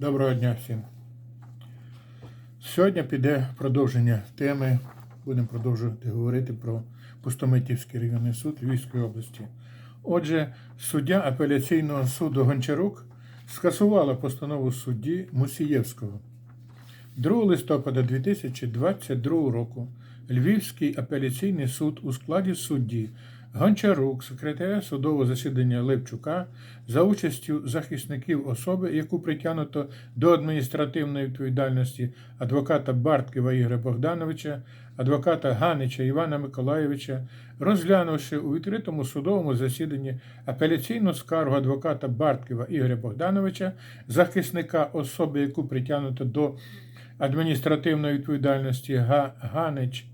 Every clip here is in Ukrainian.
Доброго дня всім. Сьогодні піде продовження теми. Будемо продовжувати говорити про Пустомитівський районний суд Львівської області. Отже, суддя апеляційного суду Гончарук скасувала постанову судді Мусієвського. 2 листопада 2022 року Львівський апеляційний суд у складі судді Гончарук, секретаря судового засідання Левчука, за участю захисників особи, яку притягнуто до адміністративної відповідальності адвоката Бартківа Ігоря Богдановича, адвоката Ганича Івана Миколайовича, розглянувши у відкритому судовому засіданні апеляційну скаргу адвоката Бартківа Ігоря Богдановича, захисника особи, яку притягнуто до адміністративної відповідальності Га- Ганич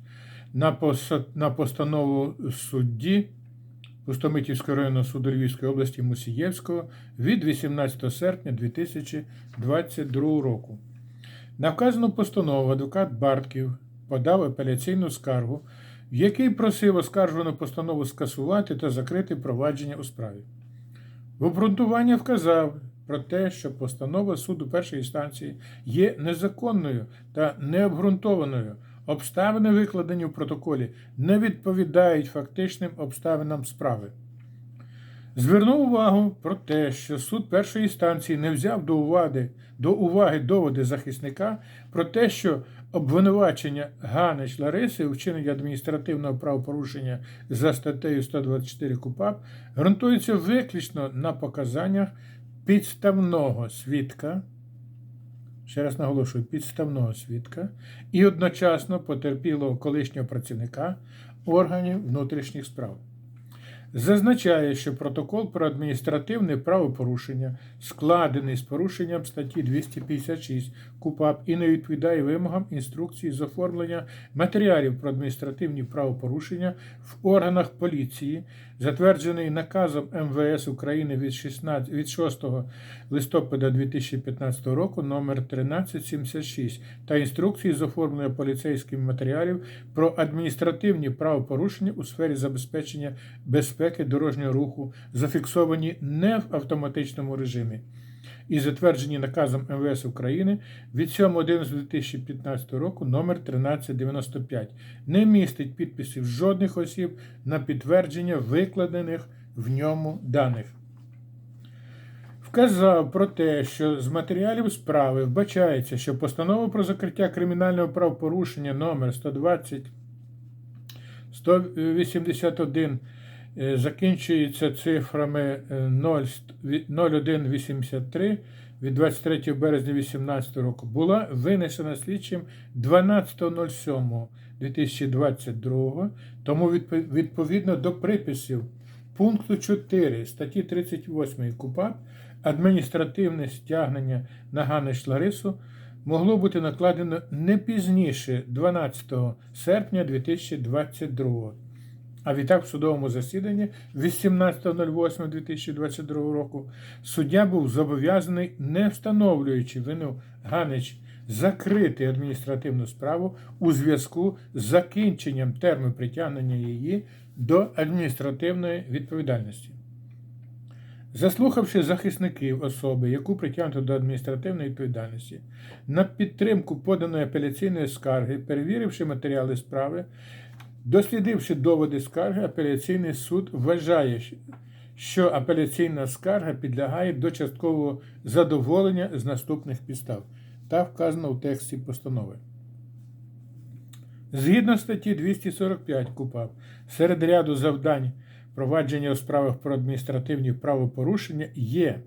на, пос- на постанову судді Пустомитівського районного суду Львівської області Мусієвського від 18 серпня 2022 року. На вказану постанову адвокат Бартків подав апеляційну скаргу, в якій просив оскаржувану постанову скасувати та закрити провадження у справі. В обґрунтуванні вказав про те, що постанова суду першої інстанції є незаконною та необґрунтованою. Обставини, викладені в протоколі, не відповідають фактичним обставинам справи. Звернув увагу про те, що суд першої інстанції не взяв до уваги, до уваги доводи захисника про те, що обвинувачення Ганич Лариси у вчиненні адміністративного правопорушення за статтею 124 КУПАП ґрунтується виключно на показаннях підставного свідка, ще раз наголошую, підставного свідка і одночасно потерпілого колишнього працівника органів внутрішніх справ. Зазначає, що протокол про адміністративне правопорушення складений з порушенням статті 256 КУПАП і не відповідає вимогам інструкції з оформлення матеріалів про адміністративні правопорушення в органах поліції, затверджений наказом МВС України від 16 від 6 листопада 2015 року номер 1376 та інструкції з оформлення поліцейських матеріалів про адміністративні правопорушення у сфері забезпечення безпеки дорожнього руху, зафіксовані не в автоматичному режимі. І затверджені наказом МВС України від 7.11.2015 року номер 1395 не містить підписів жодних осіб на підтвердження викладених в ньому даних. Вказав про те, що з матеріалів справи вбачається, що постанова про закриття кримінального правопорушення номер 120 181 е, закінчується цифрами е, 0 0183 від 23 березня 2018 року. Була винесена слідчим 12.07.2022, тому відпо- відповідно до приписів пункту 4 статті 38 КУПАП адміністративне стягнення на Ганич Ларису могло бути накладено не пізніше 12 серпня 2022 а відтак в судовому засіданні 18.08.2022 року суддя був зобов'язаний, не встановлюючи вину Ганич, закрити адміністративну справу у зв'язку з закінченням терміну притягнення її до адміністративної відповідальності. Заслухавши захисників особи, яку притягнуто до адміністративної відповідальності, на підтримку поданої апеляційної скарги, перевіривши матеріали справи, дослідивши доводи скарги, апеляційний суд вважає, що апеляційна скарга підлягає до часткового задоволення з наступних підстав та вказано у тексті постанови. Згідно статті 245 КУПАП, серед ряду завдань провадження у справах про адміністративні правопорушення є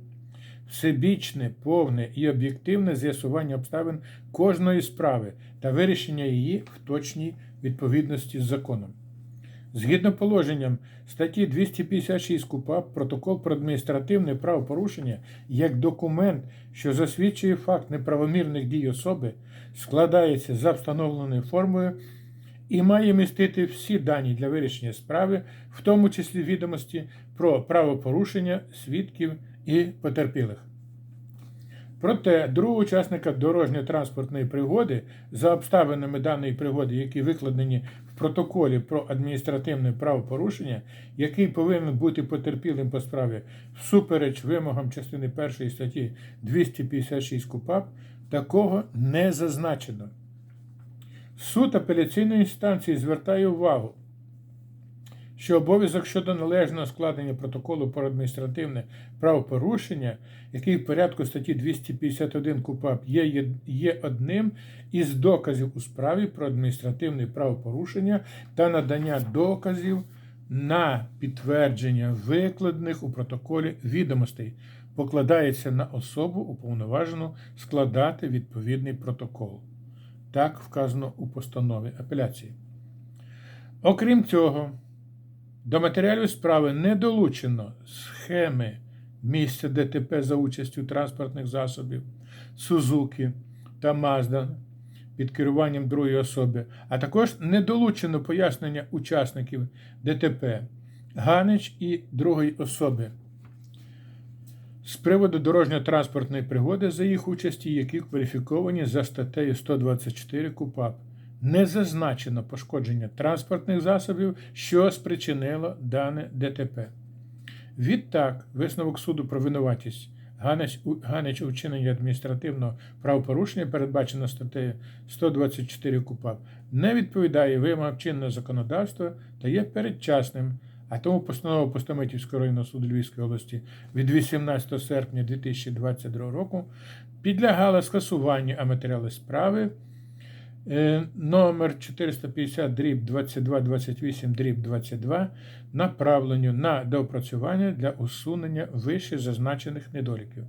всебічне, повне і об'єктивне з'ясування обставин кожної справи та вирішення її в точній відповідності з законом. Згідно положенням статті 256 КУПАП, протокол про адміністративне правопорушення як документ, що засвідчує факт неправомірних дій особи, складається за встановленою формою і має містити всі дані для вирішення справи, в тому числі відомості про правопорушення свідків і потерпілих. Проте другого учасника дорожньо-транспортної пригоди за обставинами даної пригоди, які викладені в протоколі про адміністративне правопорушення, який повинен бути потерпілим по справі всупереч вимогам частини 1 статті 256 КУПАП, такого не зазначено. Суд апеляційної інстанції звертає увагу, що обов'язок щодо належного складення протоколу про адміністративне правопорушення, який в порядку статті 251 КУПАП є, є, є одним із доказів у справі про адміністративне правопорушення та надання доказів на підтвердження викладених у протоколі відомостей, покладається на особу уповноважену складати відповідний протокол. Так вказано у постанові апеляції. Окрім цього, до матеріалів справи не долучено схеми місця ДТП за участю транспортних засобів Сузуки та Мазда під керуванням другої особи, а також не долучено пояснення учасників ДТП Ганич і другої особи з приводу дорожньо-транспортної пригоди за їх участі, які кваліфіковані за статтею 124 КУПАП. Не зазначено пошкодження транспортних засобів, що спричинило дане ДТП. Відтак, висновок суду про винуватість Ганич, у- вчиненні адміністративного правопорушення, передбачено статтею 124 КУПАП, не відповідає вимогам чинного законодавства та є передчасним, а тому постанова Постамитівського районного суду Львівської області від 18 серпня 2022 року підлягала скасуванню, а матеріали справи номер 450 дріб 2228 дріб 22 направленню на доопрацювання для усунення вище зазначених недоліків.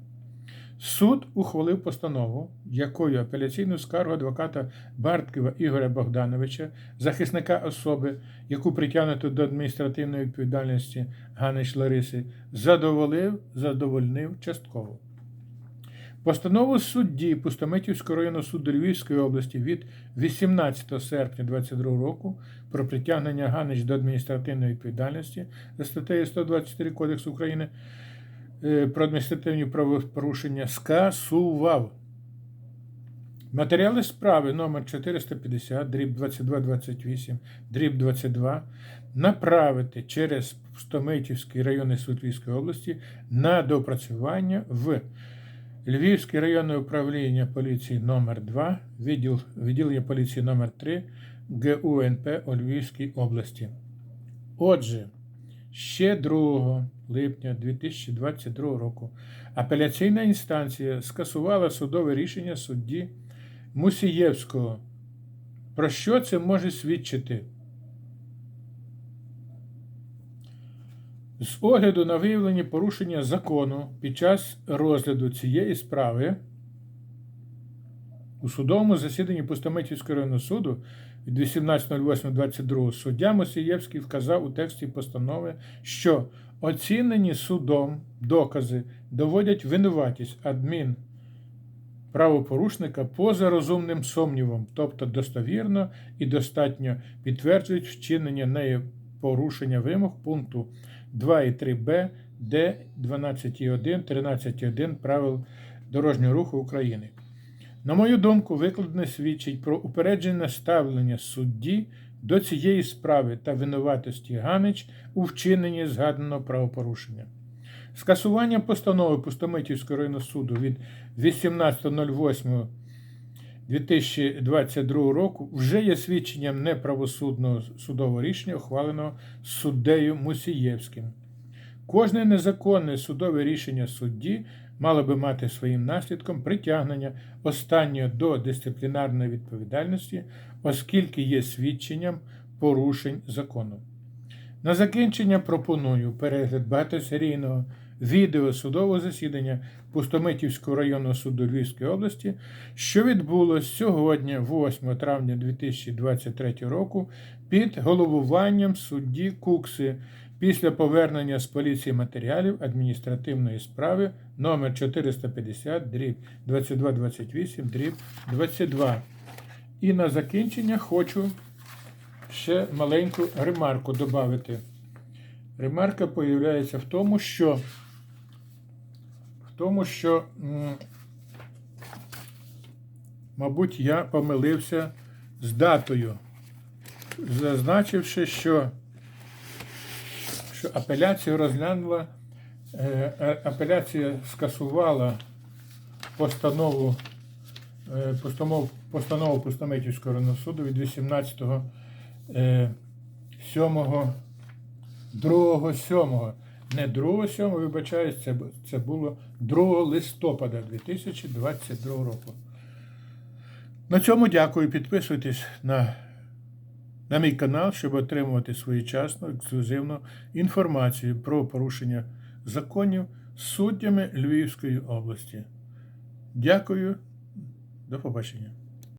Суд ухвалив постанову, якою апеляційну скаргу адвоката Барткова Ігоря Богдановича, захисника особи, яку притягнуто до адміністративної відповідальності Ганич Лариси, задоволив, задовольнив частково. Постанову судді Пустомитівського районного суду Львівської області від 18 серпня 2022 року про притягнення Ганич до адміністративної відповідальності за статтею 124 Кодексу України е, про адміністративні правопорушення скасував. Матеріали справи номер 450 дріб 2228 дріб 22 направити через Пустомитівський районний суд Львівської області на доопрацювання в Львівське районне управління поліції номер 2 відділ, відділення поліції номер 3 ГУНП у Львівській області. Отже, ще 2 липня 2022 року апеляційна інстанція скасувала судове рішення судді Мусієвського. Про що це може свідчити? З огляду на виявлені порушення закону під час розгляду цієї справи у судовому засіданні Пустомитівського районного суду від 18.08.22 суддя Мосієвський вказав у тексті постанови, що оцінені судом докази доводять винуватість адмін правопорушника поза розумним сумнівом, тобто достовірно і достатньо підтверджують вчинення нею порушення вимог пункту 2 і 3б Д 12.1, 13.1 правил дорожнього руху України. На мою думку, викладене свідчить про упереджене ставлення судді до цієї справи та винуватості Ганич у вчиненні згаданого правопорушення. Скасування постанови Пустомитівського районного суду від 18.08 2022 року вже є свідченням неправосудного судового рішення, ухваленого суддею Мусієвським. Кожне незаконне судове рішення судді мало би мати своїм наслідком притягнення останнього до дисциплінарної відповідальності, оскільки є свідченням порушень закону. На закінчення пропоную перегляд багатосерійного відео судового засідання Пустомитівського районного суду Львівської області, що відбулось сьогодні, 8 травня 2023 року, під головуванням судді Кукси після повернення з поліції матеріалів адміністративної справи номер 450 дріб 2228 дріб 22. І на закінчення хочу ще маленьку ремарку додати. Ремарка появляється в тому, що тому, що, мабуть, я помилився з датою. зазначивши, що, що апеляцію розглянула, е, е, апеляція скасувала постанову, е, постанову, постанову Пустомитівського районного суду від 18 е, 7 2 7 не 2 7 вибачаюсь, це, це було 2 листопада 2022 року. На цьому дякую. Підписуйтесь на, на мій канал, щоб отримувати своєчасну ексклюзивну інформацію про порушення законів суддями Львівської області. Дякую. До побачення.